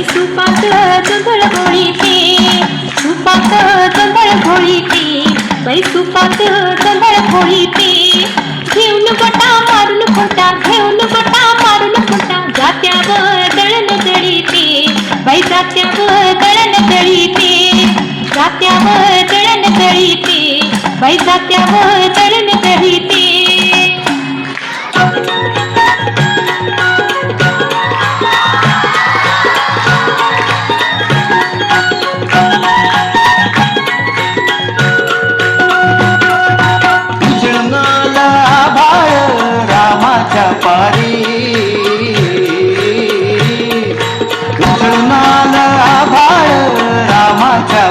बाई सुपात जोंधळ घोळीते सुपात जोंधळ घोळीते बाई सुपात जोंधळ घोळीते घेऊन बटा मारून खोटा घेऊन बटा मारून खोटा. जात्यावर दळण दळीते बाई जात्यावर दळण दळीते जात्यावर दळण दळीते बाई जात्यावर दळण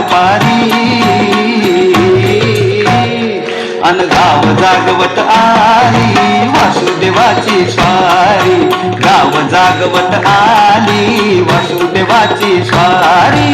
पारी अन गाव जागवत आली वासुदेवाची स्वारी. गाव जागवत आली वासुदेवाची स्वारी.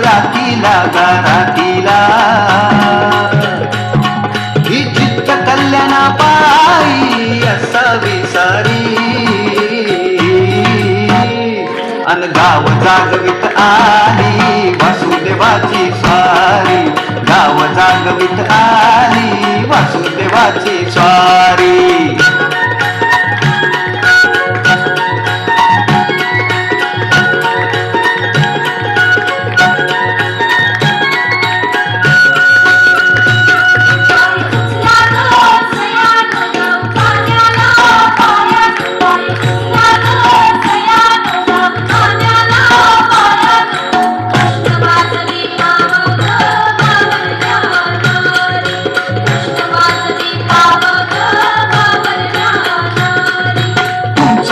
रातीला गारातीला ही चित्त कल्याणा पायी असावी सारी. अन गाव जागवित आली वासुदेवाची स्वारी गाव जागवित आली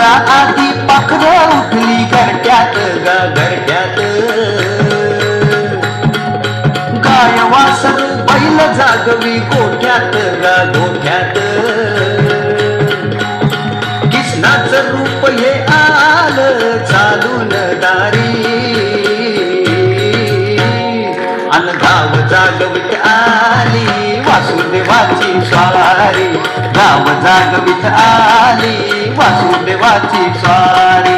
दिवसा आधी पाखर उठली घरट्यात गा घरट्यात. गाय वासत बैल जागवी गोठ्यात गा गोठ्यात. वासुदेवाची स्वारी राम जाग आली वासुदेवाची स्वारी.